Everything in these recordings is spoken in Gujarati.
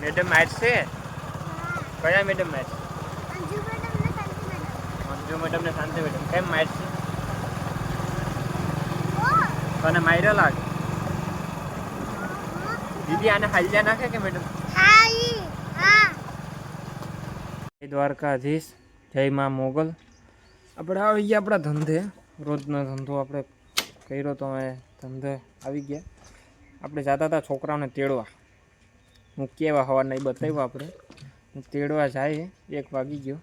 મેડમ છે? કયા મેડમ મારશે અંજુ મેડમ ને શાંતિ મેડમ. કેમ મારશે તને માર્યો લાગે? દીદી આને હાલ્યા નાખે કે મેડમ? દ્વારકાધીશ. જય માં મોગલ. આપણે આવી ગયા આપણા ધંધે. રોજનો ધંધો આપણે કર્યો તો અમે ધંધે આવી ગયા. આપણે જતા હતા છોકરાઓને તેડવા. હું કેવા હવારના એ બતાવ્યું આપણે. તેડવા જાય એક વાગી ગયો.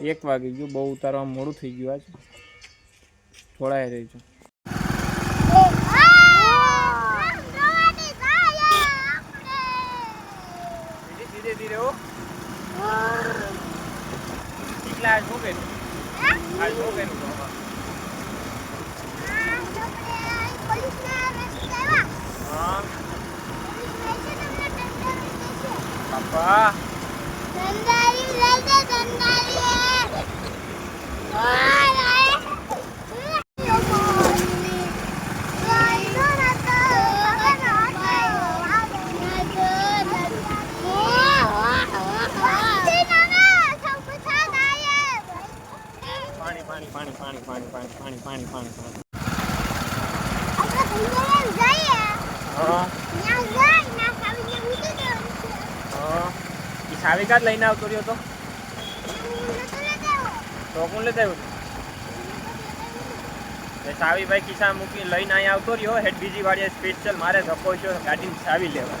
એક વાગી ગયો બહુ ઉતારવા મોડું થઈ ગયું આજ. જોડાઈ રહીશું ધીરે એટલે આ શું કર્યું આ શું કર્યું પપ્પા ધંધારી લઈ દે ધંધારી પાણી પાણી પાણી પાણી પાણી પાણી પાણી પાણી હા. હા. એ સાવિકા જ લઈને આવતો રહ્યો તો? તો કોણ લેતા આવ્યું? સાવીભાઈ ખિસ્સા મૂકી લઈને અહીંયા આવતો રહ્યો હેડ બીજી વાળી સ્પેશિયલ મારે ધક્કો છો ગાડીની સાવી લેવા.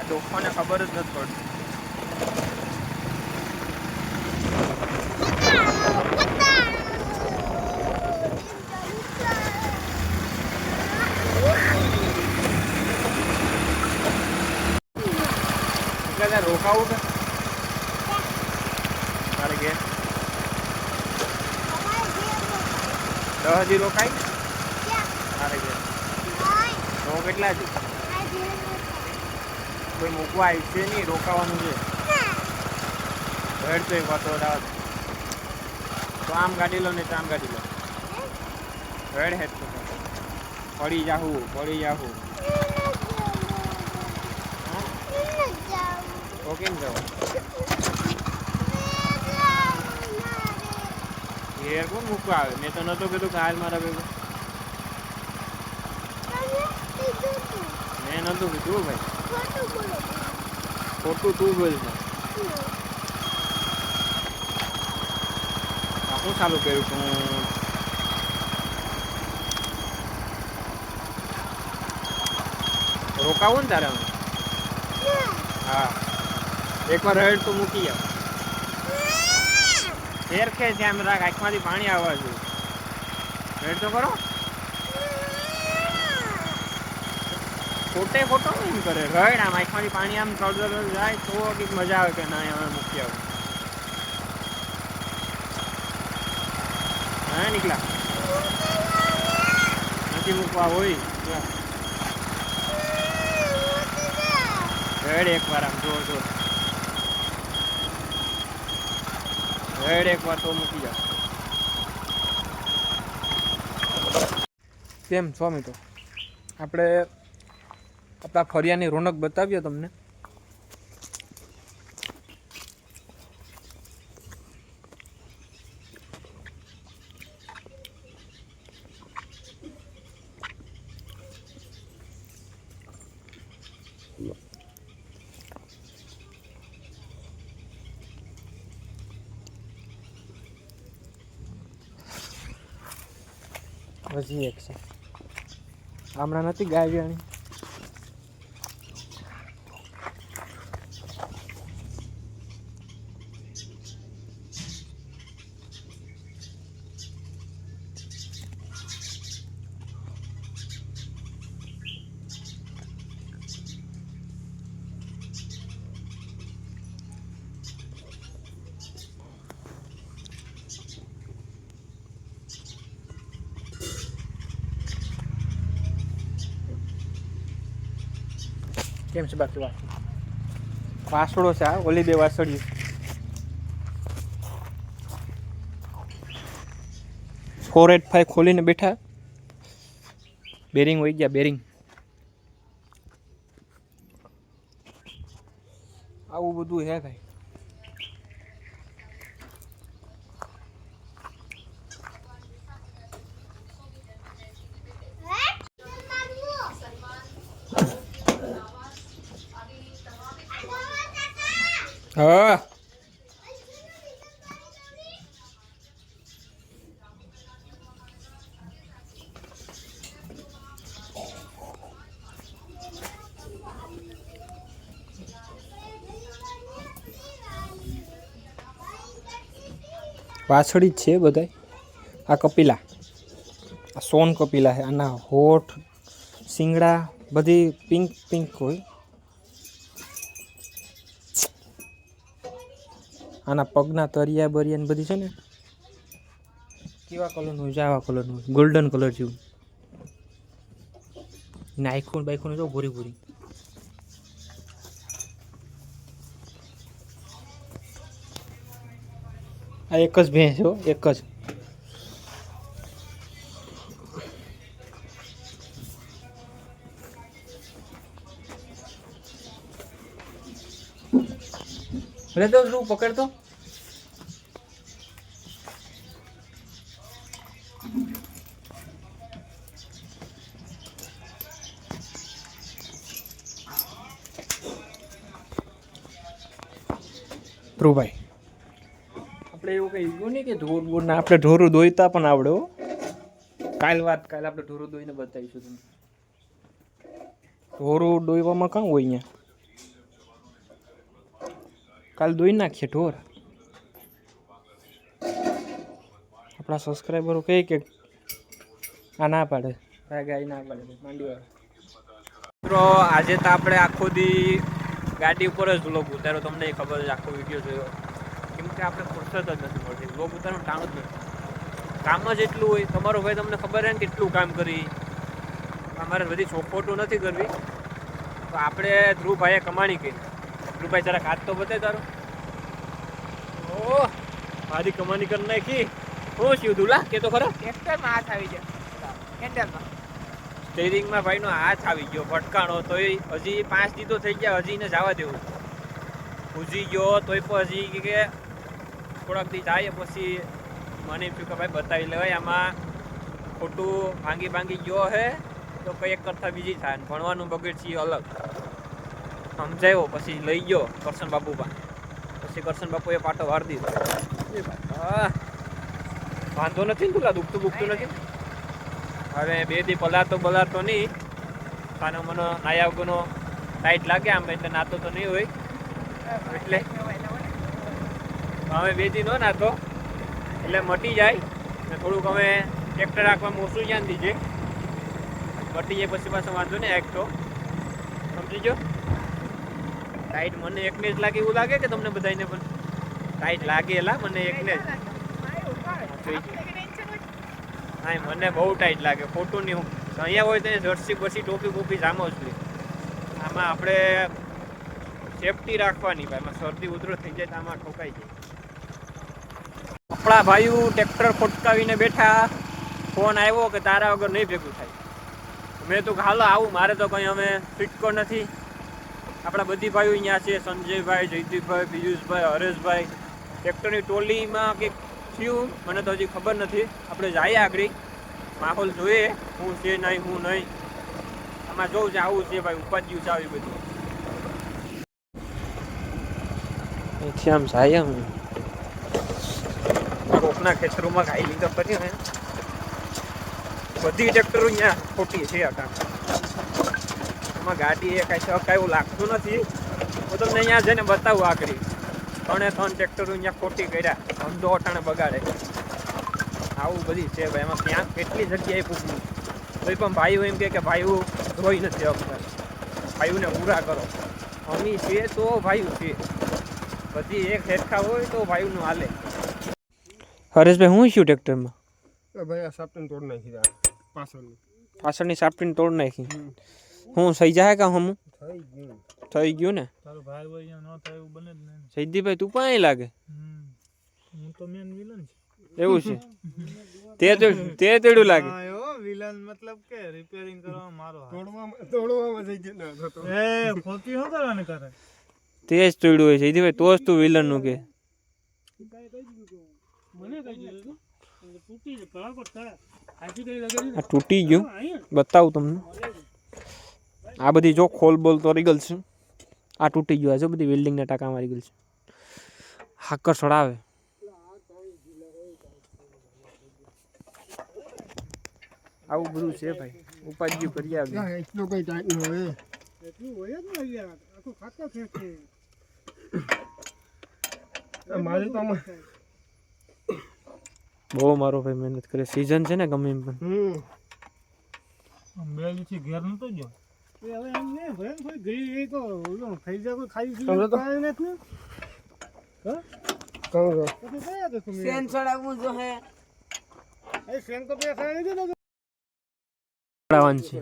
ડોફાને ખબર જ નથી પડતી. રોકાવું કે દસ હજી રોકાય મારે ઘેર? તો કેટલા છે? કોઈ મૂકવા આવી છે નહીં, રોકાવાનું છે. હેડ તો એક વાતો રાત તો આમ લો ને આમ ગાડી લો. હેડ હેડ. પડી જાહું પડી જાહું હા? તો કેમ જવા ઘેર કોણ મૂકવા આવે? મેં તો નતો કીધું કે હાલ મારા ભેગું. મેં નતું કીધું ભાઈ. ખોટું તું બોલ છે શું ચાલુ કર્યું છું રોકાવું ને તારે હા. એકવાર હેડ તો મૂકી જાવ ફેર કે ત્યાં રાખ, આંખમાંથી પાણી આવવા જોઈએ હેડ તો કરો. ખોટે ખોટો એમ કરે. રડ આમ, આંખમાંથી પાણી આમ થોડું જાય, તો કંઈક મજા આવે કે ના અમે મૂકી આવું. હા, નીકળ્યા. નથી મૂકવા હોય. રડ એકવાર આમ જો જો એક એકવાર તો મૂકી જાઓ આપણે આપણા ફરિયાની રોનક બતાવીએ તમને. હજી એક છે. હમણાં નથી ગાય વ્યાણી કેમ છે બાકી વાત? વાસળો છે આ ઓલી બે વાસળીઓ ફોર એટ ફાઈવ ખોલીને બેઠા. બેરિંગ હોય ગયા બેરિંગ આવું બધું હે ભાઈ. હા. વાછડી જ છે બધાય. આ કપિલા. આ સોન કપિલા છે. આના હોઠ, શિંગડા બધી પિંક પિંક હોય. આના પગના તરિયા બરિયા ને બધી છે ને, કેવા કલરનું હોય છે? આવા કલરનું ગોલ્ડન કલર જેવું. ને આઈખોન જો ભૂરી ભૂરી. આ એક જ ભેંસ હો, એક જ. રે તો તું પકડતો? ધ્રુવભાઈ. આપણે એવું કઈ એવું નહીં કે ઢોર બોર ના, આપણે ઢોરું દોઈતા પણ આવડે કાલ વાત, કાલ આપણે ઢોરું દોઈને બતાવીશું તમને. ઢોરું દોઈવામાં કાં હોય અહીંયા? કાલ દોઈ નાખીએ ઢોર. આપણા સબસ્ક્રાઈબરો કહે કે આ ના પાડે. આ ગાય ના પાડે માંડી મિત્રો આજે તો આપણે આખો દી ગાડી ઉપર જ વ્લોગ ઉતાર્યો. તમને ખબર છે આખો વીડિયો જોયો. કેમ કે આપણે ફુરસત જ નથી મળતી. વ્લોગ ઉતારવાનું ટાણું જ નથી. કામ જ એટલું હોય. તમારો ભાઈ તમને ખબર છે ને કેટલું કામ કરી. અમારે બધી ચોખોટું નથી કરવી. તો આપણે ધ્રુવભાઈએ કમાણી કરી. ધ્રુવભાઈ જરાક હાથ તો બતાય તારો. ઓહ મારી કમાણી કરી નાખી. હું શિવ દુલા કે તો ખરો? ટ્રેક્ટરમાં હાથ આવી જાય હેન્ડલમાં. સ્ટેરિંગમાં ભાઈનો હાથ આવી ગયો ભટકાણો તોય હજી પાંચ દીધો તો થઈ ગયા હજી ને જવા દેવું. પૂજી ગયો તોય પણ હજી કે થોડાક દી જાય પછી મને એમ કે ભાઈ બતાવી લેવાય આમાં ખોટું ભાંગી ભાંગી ગયો હે તો કંઈક કરતાં બીજી થાય ભણવાનું બગડ છે એ અલગ. સમજાયો પછી લઈ ગયો કરશન બાપુ પાસે પછી કરશન બાપુએ પાટો વાર દીધો. વાંધો નથી ને તુલા દુખતું દુખતું નથી? હવે બે દી પલાતો બલાતો નહીં. કાનો મનો નાયા વગરનો ટાઈટ લાગે આમ એટલે નાતો તો નહીં હોય. એટલે અમે બે દી નો નાતો. એટલે મટી જાય. ને થોડુંક અમે ટ્રેક્ટર રાખવામાં ઓછું ધ્યાન દીજે. મટી જાય પછી પાછો વાંધો ને એક તો. સમજી ગયો? ટાઈટ મને એકને જ લાગે એવું લાગે કે તમને બધાને પણ? ટાઈટ લાગે એલા મને એકને જ. હા મને બહુ ટાઈટ લાગે, ખોટું નહીં હું. અહીંયા હોય તો જર્સી બસી ટોપી બોપી જામો જ આમાં આપણે સેફટી રાખવાની ભાઈ એમાં શરદી ઉધરો થઈ જાય તો આમાં ઠોકાઈ જાય. આપણા ભાઈઓ ટ્રેક્ટર ખોટકાવીને બેઠા ફોન આવ્યો કે તારા વગર નહીં ભેગું થાય. મેં તો હાલો, આવું, મારે તો કંઈ અમે ફિટકો નથી. આપણા બધી ભાઈઓ અહીંયા છે. સંજયભાઈ જયદીપભાઈ પિયુષભાઈ હરેશભાઈ. ટ્રેક્ટરની ટોલીમાં કંઈક થયું મને તો હજી ખબર નથી. આપણે જઈએ આગળ. માહોલ જોઈએ. હું છે નહીં હું નહીં. આમાં જોઉં છે આવું છે ભાઈ. ઉપાધ્યું છે આવી બધું. અહીંથી આમ જાય હું કોકના ખેતરોમાં ગાઈ લીધા કર્યો બધી ટ્રેક્ટરો અહીંયા ખોટી છે આ કામ. એમાં ગાડી એ કાંઈ શક એવું લાગતું નથી. હું તમને અહીંયા જઈને બતાવું આકરી ત્રણે ત્રણ ટ્રેક્ટરો અહીંયા ખોટી કર્યા. ધંધો અટાણે બગાડે. આવું બધી છે ભાઈ. એમાં ક્યાં કેટલી જગ્યાએ પૂછવું કોઈ પણ ભાઈઓ એમ કે ભાઈઓ ધોઈ નથી અક્ષર ભાઈઓને પૂરા કરો. અમી છે તો ભાઈઓ છે બધી એક હેરખા હોય તો ભાઈઓનું હાલે. હરેશભાઈ હું છું ટ્રેક્ટરમાં ભાઈ આ સાપટીને તોડ નાખી પાછળની. પાછળની સાપટીને તોડ નાખી. હું સહી જાય કે હમ? થઈ ગયું. થઈ ગયું ને? તારો ભાઈ હોય ન થાય એવું બને જ નહીં જયદીપભાઈ તું પણ લાગે? હમ. હું તો મેન વિલન છે. એવું છે? તે તો- તે તેડું લાગે. વિલન મતલબ કે રિપેરિંગ કરવા મારો. તોડવામાં તોડવામાં થઈ ગયો. એ ખોટી શું કરવાને કરે? તે જ તોડ્યું હોય સૈદીભાઈ તો જ તું વિલનનું કે. આ તૂટી ગયું. બતાવું તમને. આ બધી જો ખોલ બોલ તો રીગલ છે. આ તૂટી ગયું છે બધી વેલ્ડિંગના ટાંકા મારી ગયેલ છે. હાકર સડાવે. આવું બધું છે ભાઈ. ઉપાધિયું કરી આવી. એટલું કઈ ટાઈમ હોય. એટલું હોય આ મારી તો બહુ મારો ભાઈ મહેનત કરે. સીઝન છે ને ગમે એમ પણ. દિવસથી ઘેર નતો ગયો. હવે એમ ને ભલે કોઈ ગઈ એ તો ખાઈ જા કોઈ ખાઈ તમે તો- ખાઈ નથી કહું છું. પછી કયા હતા તમે? સેન ચડાવવું જો હે. એ સેન તો બે ખાઈ લીધો તો. પડાવવાનું છે.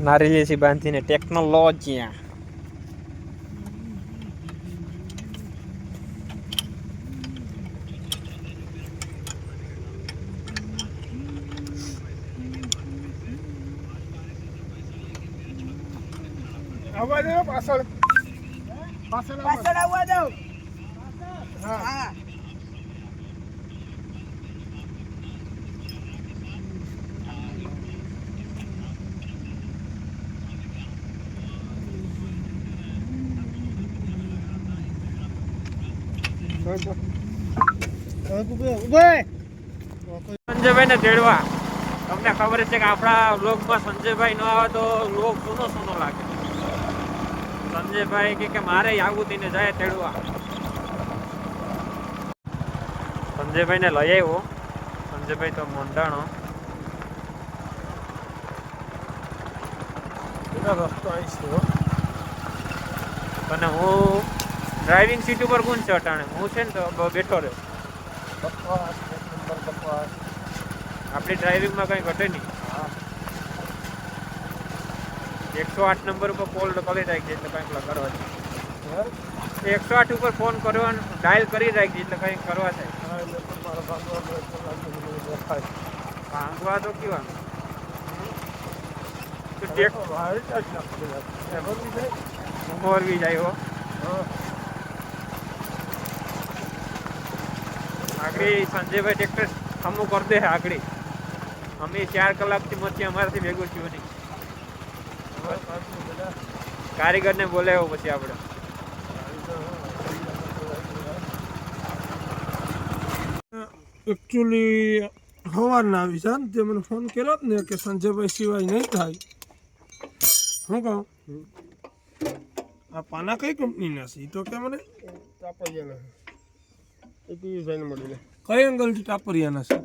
નારિયેળી થી બાંધીને ટેકનોલોજી. પાછળ. પાછળ. પાછળ આવવા દઉં હા. સંજયભાઈ ને તેડવા. તમને ખબર છે કે આપણા લોકમાં સંજયભાઈ ન આવે તો લોક સુનો સુનો લાગે. સંજયભાઈ કે કે મારે આવું થઈને જાય તેડવા. સંજયભાઈ ને લઈ આવ્યો. સંજયભાઈ તો એનો રસ્તો આવી છે અને હું ડ્રાઇવિંગ સીટ ઉપર કોણ છે અટાણે. હું છે ને તો બેઠો રહ્યો. આપણી ડ્રાઇવિંગમાં કંઈ ઘટે નહીં. એકસો આઠ નંબર ઉપર કોલ કરી રાખીએ એટલે કંઈક કરવા થાય એકસો આઠ ઉપર ફોન કરવાનો ડાયલ કરી રાખીએ એટલે કંઈક કરવા થાય ભાંગવા તો કેવા. મોરવી જાય હો. આગળ સંજયભાઈ ટ્રેક્ટર ખમું કરી દે આગળ. અમે ચાર કલાકથી મચ્છી અમારાથી ભેગું થયું નહીં કારીગરને બોલાવ્યો પછી આપણે. એકચ્યુઅલી સવારના આવી છે તે મને ફોન કર્યો જ ને કે સંજયભાઈ સિવાય નહીં થાય. શું કહું? આ પાના કઈ કંપનીના છે? ઈ તો કે મને કઈ એંગલથી ટાપરિયાના છે?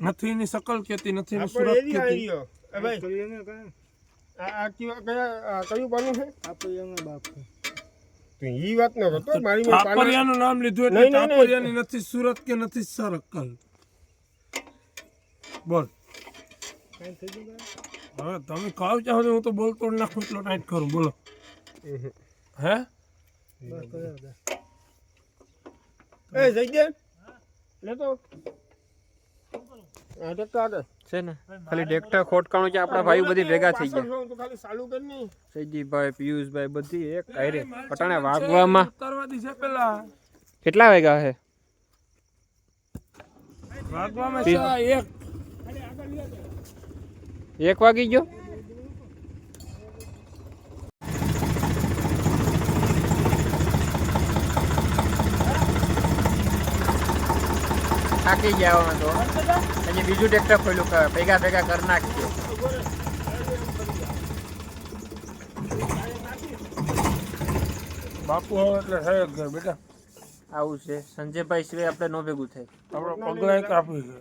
નથી એની સકલ કેતી નથી એની સુરત કેતી કરીને કાંઈ કયું પાનું છે? આપણે બાપ છે. ઈ વાત ન કરતો મારી મેં પાના- નામ લીધું એટલે નથી સુરત કે નથી સરકલ બોલ. કાંઈ થઈ ગયું કાંઈ? હવે તમે ખાવ ચાહો હું તો બોલતો નાખું એટલો ટાઈટ કરું બોલો. હે? જઈ. એ આ ટ્રેક્ટર આગળ છે ને? ખાલી ટ્રેક્ટર ખોટકાણું છે આપણા ભાઈ બધી ભેગા થઈ ગયા. સૈજીભાઈ પિયુષભાઈ બધી એક કાયરે પટાણે વાગવામાં. કેટલા વાગ્યા છે વાગવામાં એક વાગી ગયો? થાકી ગયા અમે તો. પછી બીજું ટ્રેક્ટર ખોલ્યું ભેગા ભેગા કરી નાખીએ બાપુ હવે એટલે થાય ઘર બેટા. આવું છે. સંજયભાઈ સિવાય આપણે નો ભેગું થાય. આપણે પગલા કાપી છે.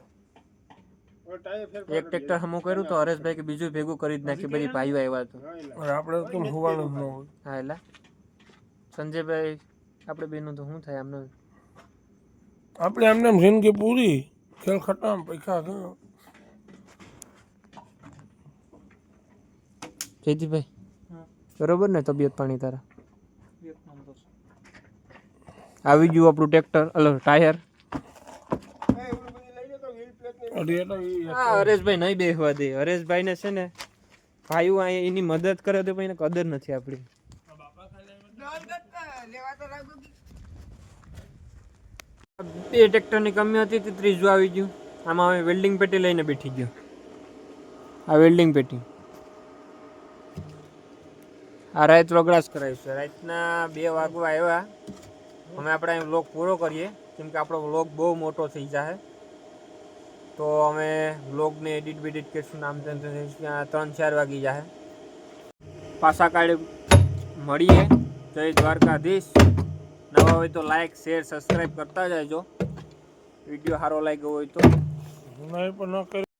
એક ટ્રેક્ટર હમું કર્યું તો હરેશભાઈ કે બીજું ભેગું કરી જ નાખી બધી ભાઈઓ આવ્યા તો. આપણે તો હોવાનું હા એટલે સંજયભાઈ આપણે બેનું તો શું થાય આમનું? આપણે એમને એમ જિંદગી પૂરી ખેલ ખતમ પૈસા ગયો જયદીપભાઈ બરોબર ને તબિયત પાણી તારા? આવી ગયું આપણું ટ્રેક્ટર અલો ટાયર. હરેશભાઈ નહીં બેસવા દે. હરેશભાઈને છે ને ભાઈઓ અહીંયા એની મદદ કરે તો એને કદર નથી આપણી લેવા તો લાગુ બે ટ્રેક્ટરની કમી હતી તે ત્રીજું આવી ગયું. આમાં હવે વેલ્ડિંગ પેટી લઈને બેઠી ગયો. આ વેલ્ડિંગ પેટી. આ રાત વગડાશ કરાવીશું રાતના બે વાગવા આવ્યા. અમે આપણે અહીં વ્લોગ પૂરો કરીએ. કેમ કે આપણો વ્લોગ બહુ મોટો થઈ જાય તો અમે વ્લોગને એડિટ બેડિટ કરીશું, નામ ત્રણ ચાર વાગી જાય પાછા કાળે મળીએ. જય દ્વારકાધીશ. નવા હોય તો લાઈક શેર સબસ્ક્રાઈબ કરતા જાયજો. વીડિયો સારો લાગ્યો હોય તો. નહીં